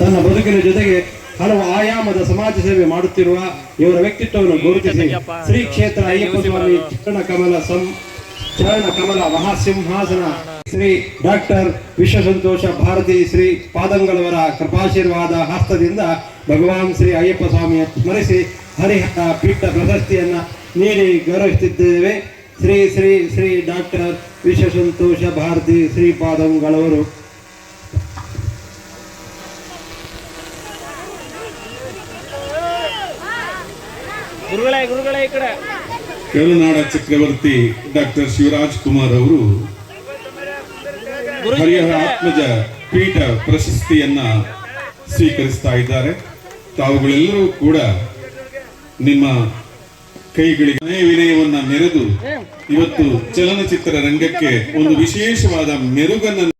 ಬದುಕಿನ ಜೊತೆಗೆ ಹಲವು ಆಯಾಮದ ಸಮಾಜ ಸೇವೆ ಮಾಡುತ್ತಿರುವ ಇವರ ವ್ಯಕ್ತಿತ್ವವನ್ನು ಗುರುತಿಸಿ. ಶ್ರೀ ಕ್ಷೇತ್ರ ಅಯ್ಯಪ್ಪ ಸ್ವಾಮಿ ಚರಣ ಕಮಲ ಸಂ ಚರಣ ಕಮಲ ಮಹಾಸಿಂಹಾಸನ. ಶ್ರೀ ಡಾಕ್ಟರ್ ವಿಶ್ವಸಂತೋಷ ಭಾರತಿ ಶ್ರೀ ಪಾದಂಗಳವರ ಕೃಪಾಶೀರ್ವಾದ ಹಸ್ತದಿಂದ ಭಗವಾನ್ ಶ್ರೀ ಅಯ್ಯಪ್ಪ ಸ್ವಾಮಿಯ ಸ್ಮರಿಸಿ ಹರಿಹರ ಪೀಠ ಪ್ರಶಸ್ತಿಯನ್ನ ನೀಡಿ ಗೌರವಿಸುತ್ತಿದ್ದೇವೆ. ಶ್ರೀ ಶ್ರೀ ಶ್ರೀ ಡಾಕ್ಟರ್ ವಿಶ್ವಸಂತೋಷ ಭಾರತಿ ಶ್ರೀ ಗುರುಗಳೇ ಗುರುಗಳೇ ಈ ಕಡೆ. ಕರುನಾಡ ಚಕ್ರವರ್ತಿ ಡಾಕ್ಟರ್ ಶಿವರಾಜ್ ಕುಮಾರ್ ಅವರು ಹರಿಹರ ಆತ್ಮಜ ಪೀಠ ಪ್ರಶಸ್ತಿಯನ್ನ ಸ್ವೀಕರಿಸ್ತಾ ಇದ್ದಾರೆ. ತಾವುಗಳೆಲ್ಲರೂ ಕೂಡ ನಿಮ್ಮ ಕೈಗಳಿಗೆ ವಿನಯ ವಿನಯವನ್ನ ಮೆರೆದು ಇವತ್ತು ಚಲನಚಿತ್ರ ರಂಗಕ್ಕೆ ಒಂದು ವಿಶೇಷವಾದ ಮೆರುಗನ್ನು